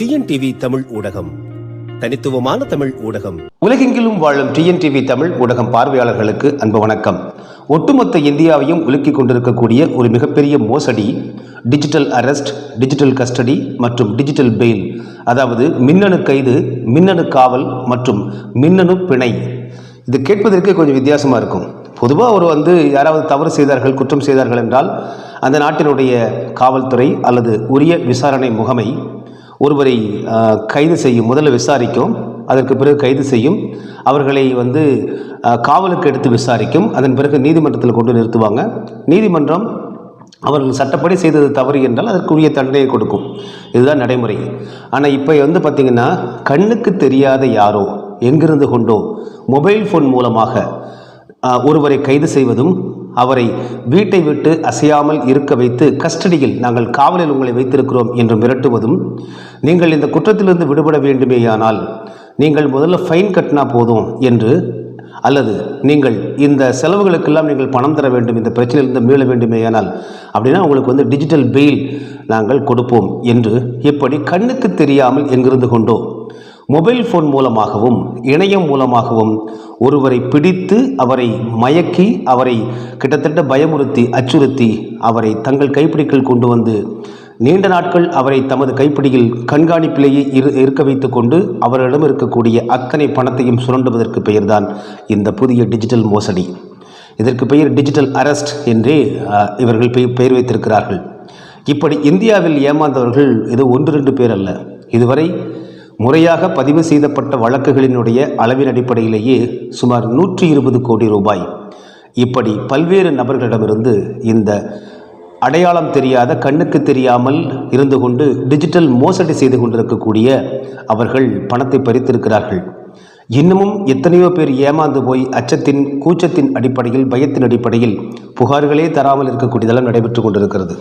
TNTV Tamil ஊடகம். தனித்துவமான தமிழ் ஊடகம். உலகெங்கிலும் வாழும் டிஎன்டிவி தமிழ் ஊடகம் பார்வையாளர்களுக்கு அன்பு வணக்கம். ஒட்டுமொத்த இந்தியாவையும் உலுக்கிக் கொண்டிருக்கக்கூடிய ஒரு மிகப்பெரிய மோசடி டிஜிட்டல் அரெஸ்ட் டிஜிட்டல் கஸ்டடி மற்றும் டிஜிட்டல் பெயில் அதாவது மின்னணு கைது மின்னணு காவல் மற்றும் மின்னணு பிணை. இது கேட்பதற்கு கொஞ்சம் வித்தியாசமாக இருக்கும். பொதுவாக ஒரு வந்து யாராவது தவறு செய்தார்கள் குற்றம் செய்தார்கள் என்றால் அந்த நாட்டினுடைய காவல்துறை அல்லது உரிய விசாரணை முகமை ஒருவரை கைது செய்யும் முதல்ல விசாரிக்கும். அதற்கு பிறகு கைது செய்யும். அவர்களை வந்து காவலுக்கு எடுத்து விசாரிக்கும். அதன் பிறகு நீதிமன்றத்தில் கொண்டு நிறுத்துவாங்க. நீதிமன்றம் அவர்கள் சட்டப்படி செய்தது தவறு என்றால் அதற்குரிய தண்டனையை கொடுக்கும். இதுதான் நடைமுறை. ஆனால் இப்போ வந்து பார்த்திங்கன்னா கண்ணுக்கு தெரியாத யாரோ எங்கிருந்து கொண்டோ மொபைல் ஃபோன் மூலமாக ஒருவரை கைது செய்வதும் அவரை வீட்டை விட்டு அசையாமல் இருக்க வைத்து கஸ்டடியில் நாங்கள் காவலில் உங்களை வைத்திருக்கிறோம் என்று மிரட்டுவதும் நீங்கள் இந்த குற்றத்திலிருந்து விடுபட வேண்டுமேயானால் நீங்கள் முதல்ல ஃபைன் கட்டினா போதும் என்று அல்லது நீங்கள் இந்த செலவுகளுக்கெல்லாம் நீங்கள் பணம் தர வேண்டும் இந்த பிரச்சனையிலிருந்து மீள வேண்டுமேயானால் அப்படின்னா உங்களுக்கு வந்து டிஜிட்டல் பெயில் நாங்கள் கொடுப்போம் என்று இப்படி கண்ணுக்கு தெரியாமல் எங்கிருந்து கொண்டோ மொபைல் ஃபோன் மூலமாகவும் இணையம் மூலமாகவும் ஒருவரை பிடித்து அவரை மயக்கி அவரை கிட்டத்தட்ட பயமுறுத்தி அச்சுறுத்தி அவரை தங்கள் கைப்பிடிக்குள் கொண்டு வந்து நீண்ட நாட்கள் அவரை தமது கைப்பிடியில் கண்காணிப்பிலேயே இரு இருக்க வைத்து கொண்டு அவரிடம் இருக்கக்கூடிய அத்தனை பணத்தையும் சுரண்டுவதற்கு பெயர்தான் இந்த புதிய டிஜிட்டல் மோசடி. இதற்கு பெயர் டிஜிட்டல் அரெஸ்ட் என்றே இவர்கள் பெயர் வைத்திருக்கிறார்கள். இப்படி இந்தியாவில் ஏமாந்தவர்கள் இது ஒன்று ரெண்டு பேர் அல்ல. இதுவரை முறையாக பதிவு செய்யப்பட்ட வழக்குகளினுடைய அளவின் அடிப்படையிலேயே சுமார் நூற்றி இருபது கோடி ரூபாய். இப்படி பல்வேறு நபர்களிடமிருந்து இந்த அடையாளம் தெரியாத கண்ணுக்கு தெரியாமல் இருந்து கொண்டு டிஜிட்டல் மோசடி செய்து கொண்டிருக்கக்கூடிய அவர்கள் பணத்தை பறித்திருக்கிறார்கள். இன்னமும் எத்தனையோ பேர் ஏமாந்து போய் அச்சத்தின் கூச்சத்தின் அடிப்படையில் பயத்தின் அடிப்படையில் புகார்களே தராமல் இருக்கக்கூடியதெல்லாம் நடைபெற்று கொண்டிருக்கிறது.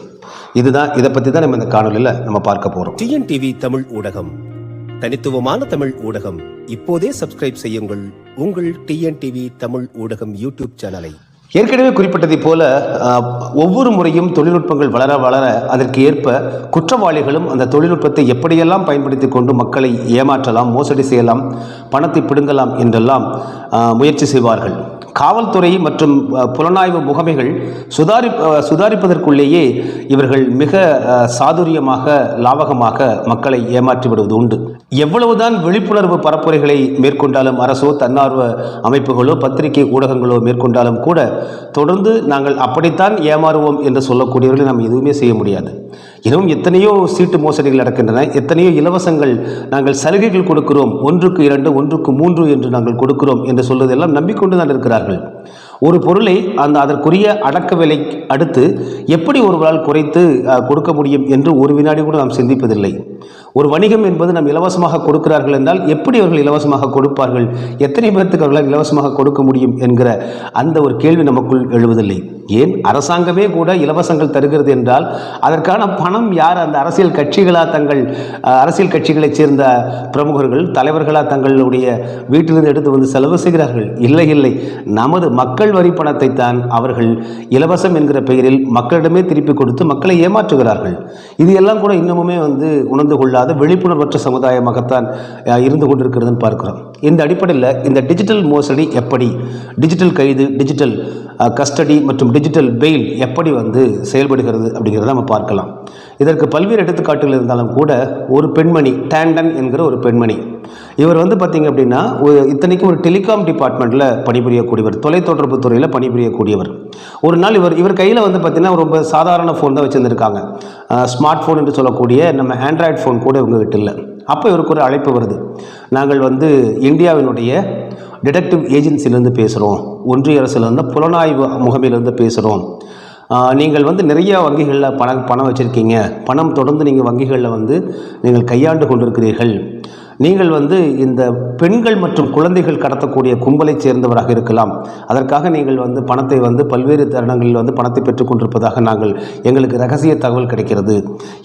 இதுதான் இதை பற்றி தான் நம்ம இந்த காணொலியில் நம்ம பார்க்க போகிறோம் டிஎன்டிவி தமிழ் ஊடகம். தனித்துவமான தமிழ் ஊடகம். இப்போதே சப்ஸ்கிரைப் செய்யுங்கள். உங்கள் டிஎன்டிவி தமிழ் ஊடகம் யூடியூப் சேனலை ஏற்கனவே குறிப்பிட்டதைப் போல ஒவ்வொரு முறையும் தொழில்நுட்பங்கள் வளர வளர அதற்கு ஏற்ப குற்றவாளிகளும் அந்த தொழில்நுட்பத்தை எப்படியெல்லாம் பயன்படுத்தி கொண்டு மக்களை ஏமாற்றலாம் மோசடி செய்யலாம் பணத்தை பிடுங்கலாம் என்றெல்லாம் முயற்சி செய்வார்கள். காவல்துறை மற்றும் புலனாய்வு முகமைகள் சுதாரி சுதாரிப்பதற்குள்ளேயே இவர்கள் மிக சாதுரியமாக லாவகமாக மக்களை ஏமாற்றி விடுவது உண்டு. எவ்வளவுதான் விழிப்புணர்வு பரப்புரைகளை மேற்கொண்டாலும் அரசோ தன்னார்வ அமைப்புகளோ பத்திரிகை ஊடகங்களோ மேற்கொண்டாலும் கூட தொடர்ந்து நாங்கள் அப்படித்தான் ஏமாறுவோம் என்று சொல்லக்கூடியவர்களை நாம் எதுவுமே செய்ய முடியாது. இன்னும் எத்தனையோ சீட்டு மோசடிகள் நடக்கின்றன எத்தனையோ இலவசங்கள் நாங்கள் சலுகைகள் கொடுக்கிறோம் ஒன்றுக்கு இரண்டு ஒன்றுக்கு மூன்று என்று நாங்கள் கொடுக்கிறோம் என்று சொல்வதெல்லாம் நம்பிக்கொண்டு தான் இருக்கிறார்கள். ஒரு பொருளை அந்த அதற்குரிய அடக்க விலை அடுத்து எப்படி ஒருவரால் குறைத்து கொடுக்க முடியும் என்று ஒரு வினாடி கூட நாம் சிந்திப்பதில்லை. ஒரு வணிகம் என்பது நாம் இலவசமாக கொடுக்கிறார்கள் என்றால் எப்படி அவர்கள் இலவசமாக கொடுப்பார்கள்? எத்தனை பேர்த்துக்கு அவர்களால் இலவசமாக கொடுக்க முடியும் என்கிற அந்த ஒரு கேள்வி நமக்குள் எழுவதில்லை. ஏன்? அரசாங்கமே கூட இலவசங்கள் தருகிறது என்றால் அதற்கான பணம் யார்? அந்த அரசியல் கட்சிகளாக தங்கள் அரசியல் கட்சிகளைச் சேர்ந்த பிரமுகர்கள் தலைவர்களாக தங்களுடைய வீட்டிலிருந்து எடுத்து வந்து செலவு செய்கிறார்கள்? இல்லை இல்லை. நமது மக்கள் வரி பணத்தை தான் அவர்கள் இலவசம் என்கிற பெயரில் மக்களிடமே திருப்பி கொடுத்து மக்களை ஏமாற்றுகிறார்கள். இது எல்லாம் கூட இன்னமுமே வந்து உணர்ந்து கொள்ளாத விழிப்புணர்வற்ற சமுதாயமாகத்தான் இருந்து கொண்டிருக்கிறதுன்னு பார்க்கிறோம். இந்த அடிப்படையில் இந்த டிஜிட்டல் மோசடி எப்படி டிஜிட்டல் கைது டிஜிட்டல் கஸ்டடி மற்றும் டிஜிட்டல் பெயில் எப்படி வந்து செயல்படுகிறது அப்படிங்கிறத நம்ம பார்க்கலாம். இதற்கு பல்வேறு எடுத்துக்காட்டுகள் இருந்தாலும் கூட ஒரு பெண்மணி டேண்டன் என்கிற ஒரு பெண்மணி. இவர் வந்து பார்த்தீங்க அப்படின்னா ஒரு இத்தனைக்கும் ஒரு டெலிகாம் டிபார்ட்மெண்ட்டில் பணிபுரியக்கூடியவர் தொலைத்தொடர்பு துறையில் பணிபுரியக்கூடியவர். ஒரு நாள் இவர் இவர் கையில் வந்து பார்த்தீங்கன்னா ரொம்ப சாதாரண ஃபோன் தான் வச்சுருந்துருக்காங்க. ஸ்மார்ட் ஃபோன் என்று சொல்லக்கூடிய நம்ம ஆண்ட்ராய்டு ஃபோன் கூட இவங்ககிட்ட இல்லை. அப்போ இவருக்கு ஒரு அழைப்பு வருது. நாங்கள் வந்து இந்தியாவினுடைய டிடெக்டிவ் ஏஜென்சிலேருந்து பேசுகிறோம் ஒன்றிய அரசுலேருந்து புலனாய்வு முகமையிலேருந்து பேசுகிறோம் நீங்கள் வந்து நிறைய வங்கிகளில் பணம் பணம் வச்சுருக்கீங்க. பணம் தொடர்ந்து நீங்கள் வங்கிகளில் வந்து நீங்கள் கையாண்டு கொண்டிருக்கிறீர்கள். நீங்கள் வந்து இந்த பெண்கள் மற்றும் குழந்தைகள் கடத்தக்கூடிய கும்பலைச் சேர்ந்தவராக இருக்கலாம். அதற்காக நீங்கள் வந்து பணத்தை வந்து பல்வேறு தருணங்களில் வந்து பணத்தை பெற்றுக்கொண்டிருப்பதாக நாங்கள் எங்களுக்கு ரகசிய தகவல் கிடைக்கிறது.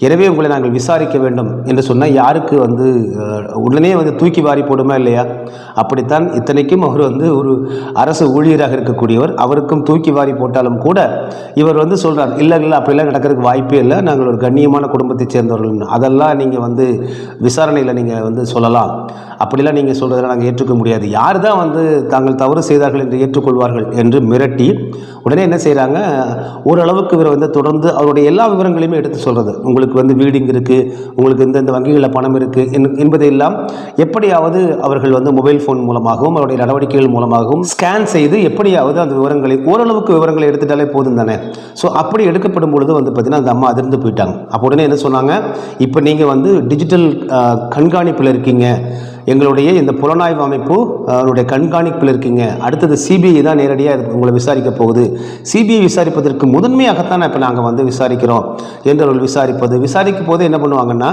எனவே உங்களை நாங்கள் விசாரிக்க வேண்டும் என்று சொன்னால் யாருக்கு வந்து உடனே வந்து தூக்கி வாரி போடுமா இல்லையா? அப்படித்தான் இத்தனைக்கும் அவர் வந்து ஒரு அரசு ஊழியராக இருக்கக்கூடியவர். அவருக்கும் தூக்கி வாரி போட்டாலும் கூட இவர் வந்து சொல்கிறார் இல்லை இல்லை அப்படிலாம் நடக்கிறதுக்கு வாய்ப்பே இல்லை. நாங்கள் ஒரு கண்ணியமான குடும்பத்தைச் சேர்ந்தவர்கள். அதெல்லாம் நீங்கள் வந்து விசாரணையில் நீங்கள் வந்து সাল্লাম அப்படிலாம் நீங்கள் சொல்கிறதெல்லாம் நாங்கள் ஏற்றுக்க முடியாது. யார் தான் வந்து தாங்கள் தவறு செய்தார்கள் என்று ஏற்றுக்கொள்வார்கள் என்று மிரட்டி உடனே என்ன செய்கிறாங்க ஓரளவுக்கு இவர் வந்து தொடர்ந்து அவருடைய எல்லா விவரங்களையுமே எடுத்து சொல்கிறது உங்களுக்கு வந்து வீடு இங்கே இருக்குது உங்களுக்கு இந்த இந்த வங்கிகளில் பணம் இருக்குது என்பதையெல்லாம் எப்படியாவது அவர்கள் வந்து மொபைல் ஃபோன் மூலமாகவும் அவருடைய நடவடிக்கைகள் மூலமாகவும் ஸ்கேன் செய்து எப்படியாவது அந்த விவரங்களை ஓரளவுக்கு விவரங்களை எடுத்துட்டாலே போதும் தானே. ஸோ அப்படி எடுக்கப்படும் பொழுது வந்து பார்த்திங்கன்னா அந்த அம்மா அதிர்ந்து போயிட்டாங்க. அப்போ உடனே என்ன சொன்னாங்க? இப்போ நீங்கள் வந்து டிஜிட்டல் கண்காணிப்பில் இருக்கீங்க. எங்களுடைய இந்த புலனாய்வு அமைப்பு அவருடைய கண்காணிப்பில் இருக்கீங்க. அடுத்தது சிபிஐ தான் நேரடியாக உங்களை விசாரிக்க போகுது. சிபிஐ விசாரிப்பதற்கு முதன்மையாகத்தான் இப்போ நாங்கள் வந்து விசாரிக்கிறோம் என்று அவர்கள் விசாரிப்பது. விசாரிக்கும் போது என்ன பண்ணுவாங்கன்னா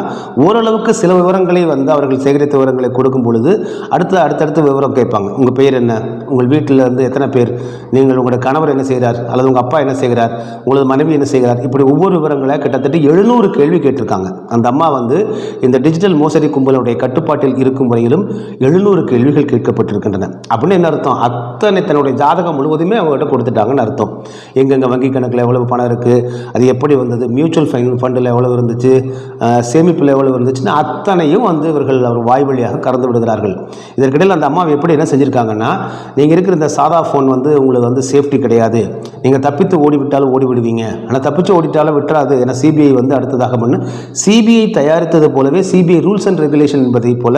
ஓரளவுக்கு சில விவரங்களை வந்து அவர்கள் சேகரித்த விவரங்களை கொடுக்கும் பொழுது அடுத்து அடுத்தடுத்து விவரம் கேட்பாங்க. உங்கள் பேர் என்ன? உங்கள் வீட்டில் இருந்து எத்தனை பேர்? நீங்கள் உங்களுடைய கணவர் என்ன செய்கிறார் அல்லது உங்கள் அப்பா என்ன செய்கிறார்? உங்களது மனைவி என்ன செய்கிறார்? இப்படி ஒவ்வொரு விவரங்களை கிட்டத்தட்ட எழுநூறு கேள்வி கேட்டிருக்காங்க. அந்த அம்மா வந்து இந்த டிஜிட்டல் மோசடி கும்பலுடைய கட்டுப்பாட்டில் இருக்கும் முறையிலும் எழுநூறு கேள்விகள் கேட்கப்பட்டிருக்கின்றன. அப்படின்னு என்ன அர்த்தம்? அத்தனை தன்னுடைய ஜாதகம் முழுவதுமே அவங்ககிட்ட கொடுத்துட்டாங்கன்னு அர்த்தம். எங்கெங்கே வங்கி கணக்கில் எவ்வளவு பணம் இருக்குது அது எப்படி வந்தது? மியூச்சுவல் ஃபண்ட் ஃபண்டில் எவ்வளவு இருந்துச்சு? சேமிப்பில் எவ்வளவு இருந்துச்சுன்னு அத்தனையும் வந்து இவர்கள் அவர் வாய் வழியாக கறந்து விடுகிறார்கள். இதற்கிடையில் அந்த அம்மா எப்படி என்ன செஞ்சுருக்காங்கன்னா நீங்கள் இருக்கிற இந்த சாதா ஃபோன் வந்து உங்களுக்கு வந்து சேஃப்டி கிடையாது. நீங்கள் தப்பித்து ஓடிவிட்டாலும் ஓடி விடுவீங்க ஆனால் தப்பிச்சு ஓடிட்டாலும் விட்டுறாது. ஏன்னா சிபிஐ வந்து அடுத்ததாக பண்ணு. சிபிஐ தயாரித்தது போலவே சிபிஐ ரூல்ஸ் அண்ட் ரெகுலேஷன் என்பதை போல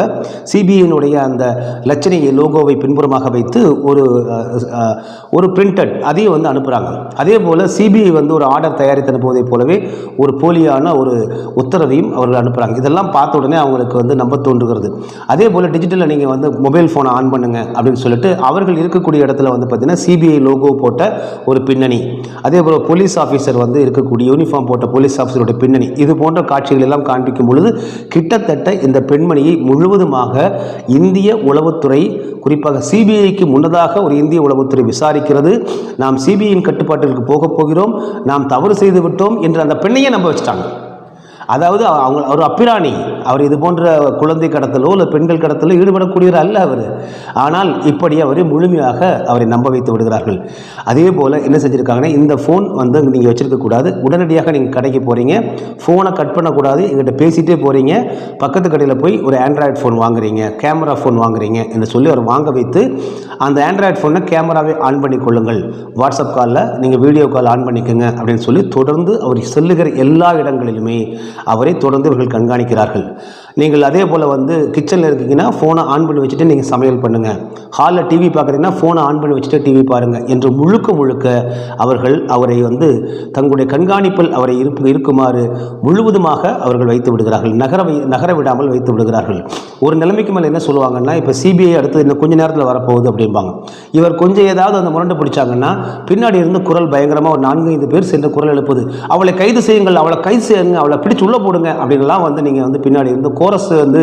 சிபிஐனுடைய அந்த லட்சணையை லோகோவை பின்புறமாக வைத்து ஒரு ஒரு பிரிண்டட் அதையும் வந்து அனுப்புகிறாங்க அதே போல் சிபிஐ வந்து ஒரு ஆர்டர் தயாரித்து அனுப்புவதை போலவே ஒரு போலியான ஒரு உத்தரவையும் அவர்கள் அனுப்புகிறாங்க இதெல்லாம் பார்த்த உடனே அவங்களுக்கு வந்து நம்ப தோன்றுகிறது. அதே போல் டிஜிட்டலில் நீங்கள் வந்து மொபைல் ஃபோனை ஆன் பண்ணுங்க அப்படின்னு சொல்லிட்டு அவர்கள் இருக்கக்கூடிய இடத்துல வந்து பார்த்தீங்கன்னா சிபிஐ லோகோ போட்ட ஒரு பின்னணி. அதே போல் போலீஸ் ஆஃபீஸர் வந்து இருக்கக்கூடிய யூனிஃபார்ம் போட்ட போலீஸ் ஆஃபீஸரோட பின்னணி. இது போன்ற காட்சிகள் எல்லாம் காண்பிக்கும் பொழுது கிட்டத்தட்ட இந்த பெண்மணியை முழுவதுமாக இந்திய உளவுத்துறை குறிப்பாக சிபிஐக்கு முன்னதாக ஒரு இந்திய உளவுத்துறை விசாரிக்கிறது. நாம் சிபிஐயின் கட்டுப்பாட்டிற்கு போகப் போகிறோம். நாம் தவறு செய்து விட்டோம் என்று அந்த பெண்ணையே நம்ப வச்சிட்டாங்க. அதாவது அவங்க அவர் அப்பிராணி அவர் இது போன்ற குழந்தை கடத்தலோ இல்லை பெண்கள் கடத்தலோ ஈடுபடக்கூடியவர் அல்ல அவர். ஆனால் இப்படி அவரை முழுமையாக அவரை நம்ப வைத்து விடுகிறார்கள். அதே போல் என்ன செஞ்சுருக்காங்கன்னா இந்த ஃபோன் வந்து நீங்கள் வச்சுருக்கக்கூடாது உடனடியாக நீங்கள் கடைக்கு போகிறீங்க ஃபோனை கட் பண்ணக்கூடாது. எங்கிட்ட பேசிகிட்டே போகிறீங்க பக்கத்து கடையில் போய் ஒரு ஆண்ட்ராய்டு ஃபோன் வாங்குறீங்க. கேமரா ஃபோன் வாங்குறீங்க என்று சொல்லி அவர் வாங்க வைத்து அந்த ஆண்ட்ராய்டு ஃபோனை கேமராவை ஆன் பண்ணி கொள்ளுங்கள். வாட்ஸ்அப் காலில் நீங்கள் வீடியோ கால் ஆன் பண்ணிக்கோங்க அப்படின்னு சொல்லி தொடர்ந்து அவர் செல்லுகிற எல்லா இடங்களிலுமே அவரை தொடர்ந்து இவர்கள் கண்காணிக்கிறார்கள். நீங்கள் அதே போல் வந்து கிச்சனில் இருக்கீங்கன்னா ஃபோனை ஆன் பண்ணி வச்சுட்டு நீங்கள் சமையல் பண்ணுங்கள் ஹாலில் டிவி பார்க்குறீங்கன்னா ஃபோனை ஆன் பண்ணி வச்சுட்டு டிவி பாருங்கள் என்று முழுக்க முழுக்க அவர்கள் அவரை வந்து தங்களுடைய கண்காணிப்பில் அவரை இருப்பு இருக்குமாறு முழுவதுமாக அவர்கள் வைத்து விடுகிறார்கள். நகர வை நகர விடாமல் வைத்து விடுகிறார்கள். ஒரு நிலைமைக்கு மேலே என்ன சொல்லுவாங்கன்னா இப்போ சிபிஐ அடுத்து இன்னும் கொஞ்ச நேரத்தில் வரப்போகுது அப்படிம்பாங்க. இவர் கொஞ்சம் ஏதாவது அந்த முரண்டு பிடிச்சாங்கன்னா பின்னாடி இருந்து குரல் பயங்கரமாக ஒரு நான்கு ஐந்து பேர் சென்று குரல் எழுப்புது. அவளை கைது செய்யுங்கள் அவளை கைது செய்யுங்க அவளை பிடிச்சு உள்ளே போடுங்க அப்படின்லாம் வந்து நீங்கள் வந்து பின்னாடி இருந்து கோரஸ் வந்து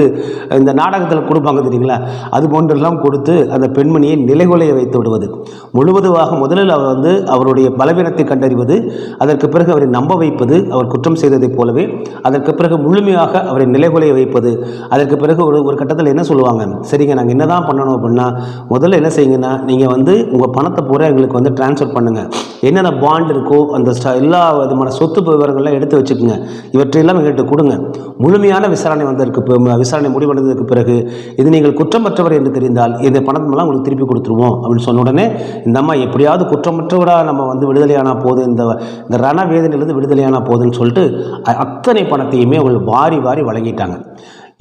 இந்த நாடகத்தில் கொடுப்பாங்க தெரியுங்களா? அது போன்றெல்லாம் கொடுத்து அந்த பெண்மணியை நிலைகுலைய வைத்து விடுவது. முழுவதுமாக முதலில் அவர் வந்து அவருடைய பலவீனத்தை கண்டறிவது அதற்கு பிறகு அவரை நம்ப வைப்பது அவர் குற்றம் செய்ததைப் போலவே அதற்கு பிறகு முழுமையாக அவரை நிலைகுலைய வைப்பது. அதற்கு பிறகு ஒரு ஒரு கட்டத்தில் என்ன சொல்லுவாங்க? சரிங்க நாங்கள் என்ன தான் பண்ணணும் அப்படின்னா முதல்ல என்ன செய்யுங்கன்னா நீங்கள் வந்து உங்கள் பணத்தை பூரா எங்களுக்கு வந்து டிரான்ஸ்ஃபர் பண்ணுங்கள் என்னென்ன பாண்ட் இருக்கோ அந்த ஸ்ட- எல்லா விதமான சொத்து விவரங்கள்லாம் எடுத்து வச்சுக்கோங்க. இவற்றையெல்லாம் எங்கள்கிட்ட கொடுங்க. முழுமையான விசாரணை வந்து முடிவடைந்ததற்கு விசாரணை முடிவடைந்ததற்கு பிறகு இது நீங்கள் குற்றமற்றவர் என்று தெரிந்தால் இந்த பணமெல்லாம் உங்களுக்கு திருப்பி கொடுத்துருவோம் அப்படின்னு சொன்ன உடனே இந்த அம்மா எப்படியாவது குற்றமற்றவராக நம்ம வந்து விடுதலையானா போது இந்த இந்த ரண வேதனையிலிருந்து விடுதலையானா போதுன்னு சொல்லிட்டு அத்தனை பணத்தையுமே அவள் வாரி வாரி வழங்கிட்டாங்க.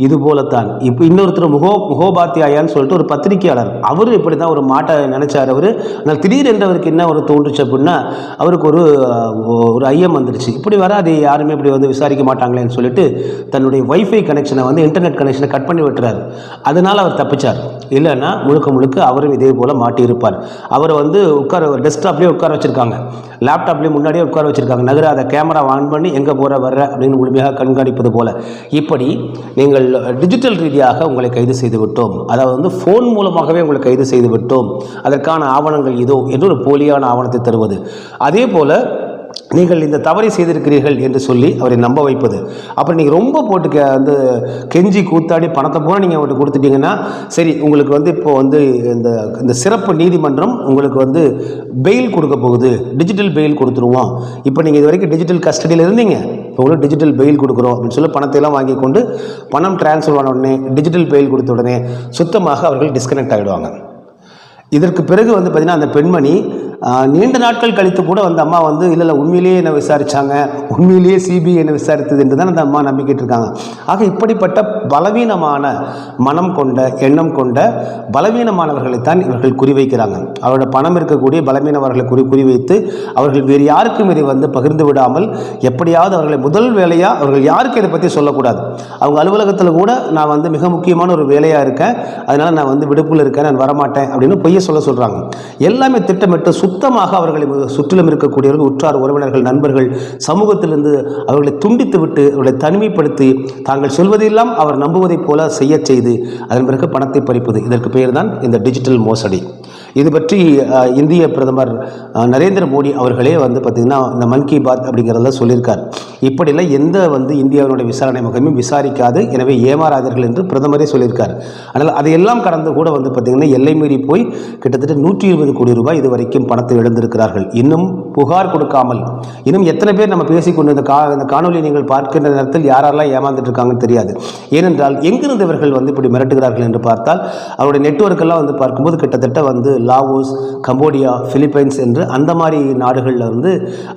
இது போலத்தான் இப்போ இன்னொருத்தர் முகோ முகோபாத்தியாயான்னு சொல்லிட்டு ஒரு பத்திரிகையாளர். அவர் இப்படி தான் ஒரு மாட்டை நினைச்சார் அவர். ஆனால் திடீரென்று அவருக்கு என்ன ஒரு தோன்றுச்சு அப்படின்னா அவருக்கு ஒரு ஒரு ஐயம் வந்துருச்சு. இப்படி வராது யாருமே இப்படி வந்து விசாரிக்க மாட்டாங்களேன்னு சொல்லிட்டு தன்னுடைய வைஃபை கனெக்ஷனை வந்து இன்டர்நெட் கனெக்ஷனை கட் பண்ணி விட்டுறாரு. அதனால் அவர் தப்பிச்சார். இல்லைன்னா முழுக்க முழுக்க அவரும் இதே போல் மாட்டியிருப்பார். அவரை வந்து உட்கார டெஸ்க்டாப்லேயே உட்கார வச்சுருக்காங்க. லேப்டாப்லேயும் முன்னாடியே உட்கார வச்சுருக்காங்க. நகராத கேமரா ஆன் பண்ணி எங்கே போகிற வர்ற அப்படின்னு முழுமையாக கண்காணிப்பது போல். இப்படி நீங்கள் டிஜிட்டல் ரீதியாக உங்களை கைது செய்து விட்டோம். அதாவது வந்து ஃபோன் மூலமாகவே உங்களை கைது செய்து விட்டோம். அதற்கான ஆவணங்கள் இதோ என்று ஒரு போலியான ஆவணத்தை தருவது. அதே போல் நீங்கள் இந்த தவறை செய்திருக்கிறீர்கள் என்று சொல்லி அவரை நம்ப வைப்பது. அப்புறம் நீங்கள் ரொம்ப போட்டு கே வந்து கெஞ்சி கூத்தாடி பணத்தை பூரா நீங்கள் அவர்கிட்ட கொடுத்துட்டீங்கன்னா சரி உங்களுக்கு வந்து இப்போ வந்து இந்த இந்த சிறப்பு நீதிமன்றம் உங்களுக்கு வந்து பெயில் கொடுக்க போகுது. டிஜிட்டல் பெயில் கொடுத்துருவோம். இப்போ நீங்கள் இது வரைக்கும் டிஜிட்டல் கஸ்டடியில் இருந்தீங்க. இப்போ உங்களுக்கு டிஜிட்டல் பெயில் கொடுக்குறோம் அப்படின்னு சொல்லி பணத்தை எல்லாம் வாங்கி கொண்டு பணம் டிரான்ஸ்ஃபர் ஆன உடனே டிஜிட்டல் பெயில் கொடுத்த உடனே சுத்தமாக அவர்கள் டிஸ்கனெக்ட் ஆகிடுவாங்க இதற்கு பிறகு வந்து பார்த்திங்கன்னா அந்த பெண்மணி நீண்ட நாட்கள் கழித்து கூட அந்த அம்மா வந்து இல்லை இல்லை உண்மையிலேயே என்ன விசாரித்தாங்க உண்மையிலேயே சிபிஐ என்னை விசாரித்தது என்று தான் அந்த அம்மா நம்பிக்கிட்டு இருக்காங்க. ஆக இப்படிப்பட்ட பலவீனமான மனம் கொண்ட எண்ணம் கொண்ட பலவீனமானவர்களைத்தான் இவர்கள் குறிவைக்கிறாங்க. அவரோட பணம் இருக்கக்கூடிய பலவீனவர்களை குறி குறிவைத்து அவர்கள் வேறு யாருக்கும் இதை வந்து பகிர்ந்து விடாமல் எப்படியாவது அவர்களை முதல் வேலையாக அவர்கள் யாருக்கும் இதை பற்றி சொல்லக்கூடாது. அவங்க அலுவலகத்தில் கூட நான் வந்து மிக முக்கியமான ஒரு வேலையாக இருக்கேன். அதனால் நான் வந்து விடுப்பில் இருக்கேன் நான் வரமாட்டேன் அப்படின்னு பொய்ய சொல்ல சொல்கிறாங்க எல்லாமே திட்டமிட்டு சுத்தமாக அவர்களை சுற்றிலும் இருக்கக்கூடியவர்கள் உற்றார் உறவினர்கள் நண்பர்கள் சமூகத்திலிருந்து அவர்களை துண்டித்து விட்டு அவர்களை தனிமைப்படுத்தி தாங்கள் சொல்வதையெல்லாம் அவர் நம்புவதைப் போல செய்யச் செய்து அதன் பிறகு பணத்தை பறிப்பது. இதற்கு பெயர் தான் இந்த டிஜிட்டல் மோசடி. இது பற்றி இந்திய பிரதமர் நரேந்திர மோடி அவர்களே வந்து பார்த்திங்கன்னா இந்த மன் கி பாத் அப்படிங்கிறத சொல்லியிருக்கார். இப்படிலாம் எந்த வந்து இந்தியாவினுடைய விசாரணை முகமையும் விசாரிக்காது. எனவே ஏமாறாதீர்கள் என்று பிரதமரே சொல்லியிருக்கார். ஆனால் அதையெல்லாம் கடந்து கூட வந்து பார்த்திங்கன்னா எல்லை மீறி போய் கிட்டத்தட்ட நூற்றி இருபது கோடி ரூபாய் இது வரைக்கும் பணத்தை இழந்திருக்கிறார்கள். இன்னும் புகார் கொடுக்காமல் இன்னும் எத்தனை பேர் நம்ம பேசிக்கொண்டு இந்த கா இந்த காணொலியை நீங்கள் பார்க்கின்ற நேரத்தில் யாரெல்லாம் ஏமாந்துட்டு இருக்காங்கன்னு தெரியாது. ஏனென்றால் எங்கிருந்து இவர்கள் வந்து இப்படி மிரட்டுகிறார்கள் என்று பார்த்தால் அவருடைய நெட்ஒர்க்கெல்லாம் வந்து பார்க்கும்போது கிட்டத்தட்ட வந்து லாவோஸ் கம்போடியா பிலிப்பைன்ஸ் என்று அந்த மாதிரி நாடுகளில் வந்து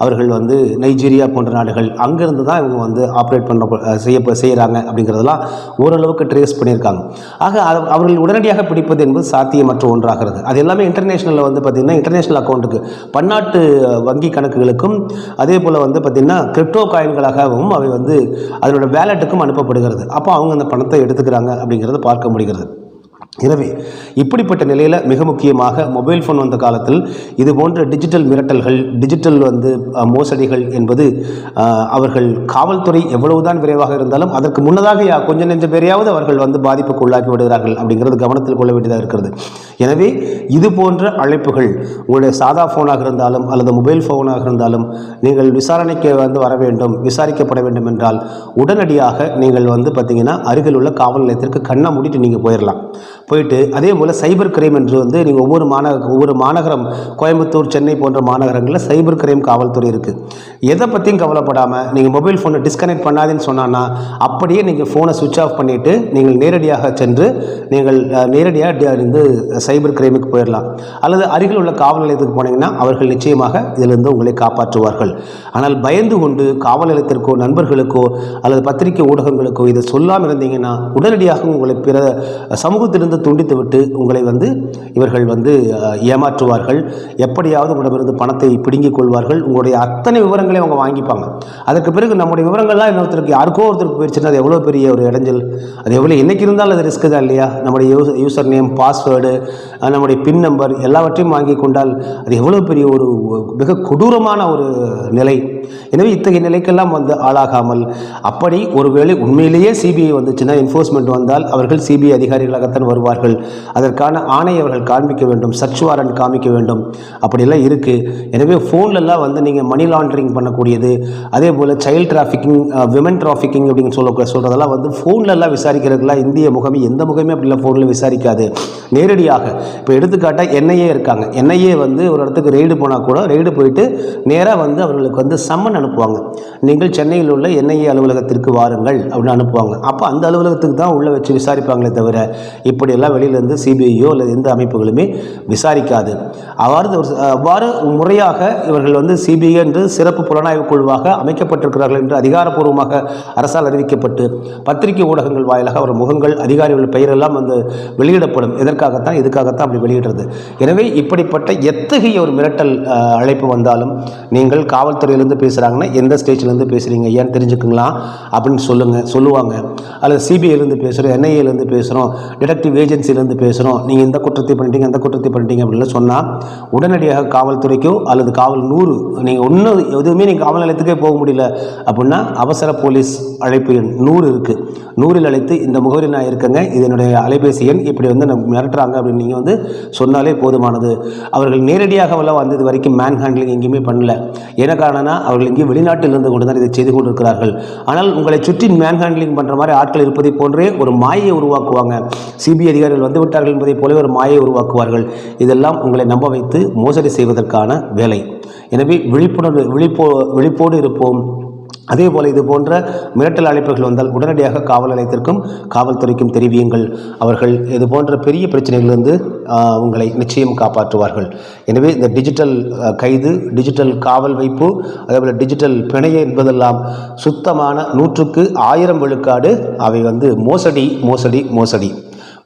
அவர்கள் வந்து நைஜீரியா போன்ற நாடுகள் அங்கேருந்து தான் இவங்க வந்து ஆப்ரேட் பண்ண செய்ய செய்கிறாங்க அப்படிங்கிறதெல்லாம் ஓரளவுக்கு ட்ரேஸ் பண்ணியிருக்காங்க. ஆக அவர்கள் உடனடியாக பிடிப்பது என்பது சாத்தியமற்ற ஒன்றாகிறது. அது எல்லாமே இன்டர்நேஷனலில் வந்து பார்த்திங்கன்னா இன்டர்நேஷனல் அக்கௌண்ட்டுக்கு பன்னாட்டு வங்கி கணக்குகளுக்கும் அதே போல் வந்து பார்த்திங்கன்னா கிரிப்டோ காயின்களாகவும் அவை வந்து அதனோட வேலெட்டுக்கும் அனுப்பப்படுகிறது. அப்போ அவங்க அந்த பணத்தை எடுத்துக்கிறாங்க அப்படிங்கிறத பார்க்க முடிகிறது. எனவே இப்படிப்பட்ட நிலையில் மிக முக்கியமாக மொபைல் ஃபோன் வந்த காலத்தில் இது போன்ற டிஜிட்டல் மிரட்டல்கள் டிஜிட்டல் வந்து மோசடிகள் என்பது அவர்கள் காவல்துறை எவ்வளவுதான் விரைவாக இருந்தாலும் அதற்கு முன்னதாக யா- நெஞ்ச பேரையாவது அவர்கள் வந்து பாதிப்புக்கு உள்ளாக்கி விடுகிறார்கள் அப்படிங்கிறது கவனத்தில் கொள்ள வேண்டியதாக இருக்கிறது. எனவே இது போன்ற அழைப்புகள் உங்களுடைய சாதா ஃபோனாக இருந்தாலும் அல்லது மொபைல் ஃபோனாக இருந்தாலும் நீங்கள் விசாரணைக்கு வந்து வர வேண்டும் விசாரிக்கப்பட வேண்டும் என்றால் உடனடியாக நீங்கள் வந்து பார்த்தீங்கன்னா அருகில் உள்ள காவல் நிலையத்திற்கு கண்ணை மூடிட்டு நீங்கள் போயிடலாம் போயிட்டு அதே போல் சைபர் கிரைம் என்று வந்து நீங்கள் ஒவ்வொரு மாநகர ஒவ்வொரு மாநகரம் கோயம்புத்தூர் சென்னை போன்ற மாநகரங்களில் சைபர் கிரைம் காவல்துறை இருக்குது எதை பற்றியும் கவலைப்படாமல் நீங்கள் மொபைல் ஃபோனை டிஸ்கனெக்ட் பண்ணாதேன்னு சொன்னான்னா அப்படியே நீங்கள் ஃபோனை சுவிட்ச் ஆஃப் பண்ணிவிட்டு நீங்கள் நேரடியாக சென்று நீங்கள் நேரடியாக வந்து சைபர் கிரைமுக்கு போயிடலாம் அல்லது அருகில் உள்ள காவல் நிலையத்துக்கு போனீங்கன்னா அவர்கள் நிச்சயமாக இதிலிருந்து உங்களை காப்பாற்றுவார்கள். ஆனால் பயந்து கொண்டு காவல் நிலையத்திற்கோ நண்பர்களுக்கோ அல்லது பத்திரிகை ஊடகங்களுக்கோ இதை சொல்லாமல் இருந்தீங்கன்னா உடனடியாக உங்களை பிற சமூகத்திலிருந்து துண்டித்துவிட்டு உங்களை வந்து இவர்கள் வந்து ஏமாற்றுவார்கள். எப்படியாவது உங்களிடமிருந்து பணத்தை பிடுங்கிக் கொள்வார்கள். உங்களுடைய அத்தனை விவரங்களையும் அவங்க வாங்கிப்பாங்க. அதற்கு பிறகு நம்முடைய விவரங்கள்லாம் இன்னொருத்தருக்கு யாருக்கோ ஒருத்தருக்கு போயிடுச்சுன்னா அது எவ்வளோ பெரிய ஒரு இடைஞ்சல். அது எவ்வளோ என்னைக்கு இருந்தாலும் அது ரிஸ்க் தான் இல்லையா? நம்முடைய யூஸ் யூசர் நேம் பாஸ்வேர்டு நம்முடைய பின் நம்பர் எல்லாவற்றையும் வாங்கி கொண்டால் அது எவ்வளோ பெரிய ஒரு மிக கொடூரமான ஒரு நிலை. எனவே இத்தகைய நிலைக்கெல்லாம் வந்து ஆளாகாமல் அப்படி ஒருவேளை உண்மையிலேயே சிபிஐ வந்துச்சுன்னா என்ஃபோர்ஸ்மெண்ட் வந்தால் அவர்கள் சிபிஐ அதிகாரிகளாகத்தான் வருவார்கள் அதற்கான ஆணை அவர்கள் காண்பிக்க வேண்டும் சர்ச் வாரண்ட் காமிக்க வேண்டும். அப்படிலாம் இருக்குது எனவே ஃபோன்லலாம் வந்து நீங்கள் மணி லாண்டரிங் பண்ணக்கூடியது. அதே போல் சைல்ட் டிராஃபிக்கிங் விமன் டிராஃபிக்கிங் அப்படின்னு சொல்ல சொல்கிறதெல்லாம் வந்து ஃபோன்லலாம் விசாரிக்கிறதுலாம் இந்திய முகமை எந்த முகமே அப்படிலாம் ஃபோனில் விசாரிக்காது. நேரடியாக. இப்போ எடுத்துக்காட்டால் என்ஐஏ இருக்காங்க. என்ஐஏ வந்து ஒரு இடத்துக்கு ரெய்டு போனால் கூட ரெய்டு போயிட்டு நேராக வந்து அவர்களுக்கு வந்து சம்மன் அனுப்புவாங்க. நீங்கள் சென்னையில் உள்ள என்ஐஏ அலுவலகத்திற்கு வாருங்கள் அப்படின்னு அனுப்புவாங்க. அப்போ அந்த அலுவலகத்துக்கு தான் உள்ளே வச்சு விசாரிப்பாங்களே தவிர இப்படி இப்படியெல்லாம் வெளியிலேருந்து சிபிஐயோ அல்லது எந்த அமைப்புகளுமே விசாரிக்காது. அவ்வாறு அவ்வாறு முறையாக இவர்கள் வந்து சிபிஐ என்று சிறப்பு புலனாய்வு குழுவாக அமைக்கப்பட்டிருக்கிறார்கள் என்று அதிகாரப்பூர்வமாக அரசால் அறிவிக்கப்பட்டு பத்திரிகை ஊடகங்கள் வாயிலாக அவர் முகங்கள் அதிகாரிகள் பெயரெல்லாம் வந்து வெளியிடப்படும். எதற்காகத்தான்? இதுக்காகத்தான் அப்படி வெளியிடுறது? எனவே இப்படிப்பட்ட எத்தகைய ஒரு மிரட்டல் அழைப்பு வந்தாலும் நீங்கள் காவல்துறையிலேருந்து பேசுகிறாங்கன்னா எந்த ஸ்டேஜ்லேருந்து பேசுகிறீங்க ஏன்னு தெரிஞ்சுக்குங்களா? அப்படின்னு சொல்லுங்கள் சொல்லுவாங்க. அல்லது சிபிஐலேருந்து பேசுகிறோம் என்ஐஏலேருந்து பேசுகிறோம் டிடெக்டிவ் ஏஜென்சிலேருந்து பேசுகிறோம் நீங்கள் இந்த குற்றத்தை பண்ணிட்டீங்க அந்த குற்றத்தை பண்ணிட்டீங்க அப்படின்னு சொன்னால் உடனடியாக காவல்துறைக்கோ அல்லது காவல் நூறு நீங்கள் ஒன்றும் எதுவுமே நீங்கள் காவல் நிலையத்துக்கே போக முடியல அப்படின்னா அவசர போலீஸ் அழைப்பு எண் நூறு இருக்குது நூறில் அழைத்து இந்த முகவரி நான் இருக்கேங்க இது என்னுடைய அலைபேசி எண் இப்படி வந்து மிரட்டுறாங்க அப்படின்னு நீங்கள் வந்து சொன்னாலே போதுமானது. அவர்கள் நேரடியாகவெல்லாம் வந்தது வரைக்கும் மேன் ஹேண்ட்லிங் எங்கேயுமே பண்ணல. என்ன காரணம்னா அவர்கள் இங்கே வெளிநாட்டில் இருந்து கொண்டு தான் இதை செய்து கொண்டிருக்கிறார்கள். ஆனால் உங்களை சுற்றி மேன் ஹேண்ட்லிங் பண்ணுற மாதிரி ஆட்கள் இருப்பதை போன்றே ஒரு மாயை உருவாக்குவாங்க. சிபிஐ அதிகாரிகள் வந்துவிட்டார்கள் என்பதை போல ஒரு மாயை உருவாக்குவார்கள். இதெல்லாம் உங்களை நம்ப வைத்து மோசடி செய்வதற்கான வேலை. எனவே விழிப்புணர்வு விழிப்போ விழிப்போடு இருப்போம். அதே போல் இது போன்ற மிரட்டல் அழைப்புகள் வந்தால் உடனடியாக காவல் நிலையத்திற்கும் காவல்துறைக்கும் தெரிவியுங்கள். அவர்கள் இது போன்ற பெரிய பிரச்சனைகளிலிருந்து உங்களை நிச்சயம் காப்பாற்றுவார்கள். எனவே இந்த டிஜிட்டல் கைது டிஜிட்டல் காவல் வைப்பு அதேபோல் டிஜிட்டல் பிணைய என்பதெல்லாம் சுத்தமான நூற்றுக்கு ஆயிரம் விழுக்காடு அவை வந்து மோசடி மோசடி மோசடி.